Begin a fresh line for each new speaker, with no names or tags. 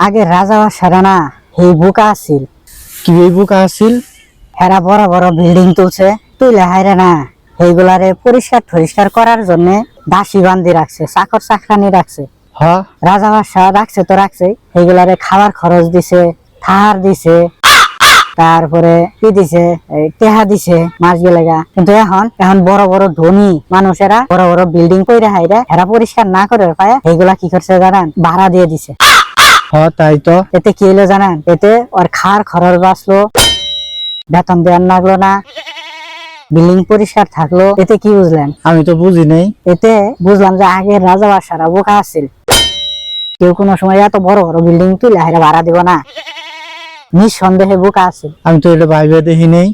আগে রাজা বাসারা না এই বুকা আছিল।
কি এই বোকা আছিল?
হেরা বড় বড় বিল্ডিং তুলছে তুইলে হাইরে না। এইগুলারে পরিষ্কার টরিষ্কার করার জন্য দাসী বান্ধি রাখছে চাকর চাকরানি রাখছে।
হ?
রাজা বাসা রাখছে তো রাখছে এইগুলারে খাবার খরচ দিছে থার দিছে তারপরে কি দিছে এই টেহা দিছে মাছ গেলেগা কিন্তু এখন এখন বড় বড় ধনী মানুষেরা বড় বড় বিল্ডিং কইরা হাইরা এরা পরিষ্কার না করে পায় এইগুলা কি করছে জানান? ভাড়া দিয়ে দিছে।
তাই তো?
এতে কি হলো জানেন? এতে ওর খার খরচ বাঁচলো বেতন দেওয়ার লাগল না বিল্ডিং পরিষ্কার থাকল। এতে কি বুঝলেন?
আমি তো বুঝি নাই।
এতে বুঝলাম যে আগের রাজা বাসারা বোকা আছিল। কেউ কোনো সময় এত বড় বড় বিল্ডিং তুলে ভাড়া দিব না। নিঃসন্দেহে বোকা আছিল।
আমি তো এটা ভাইবে দেখি নেই।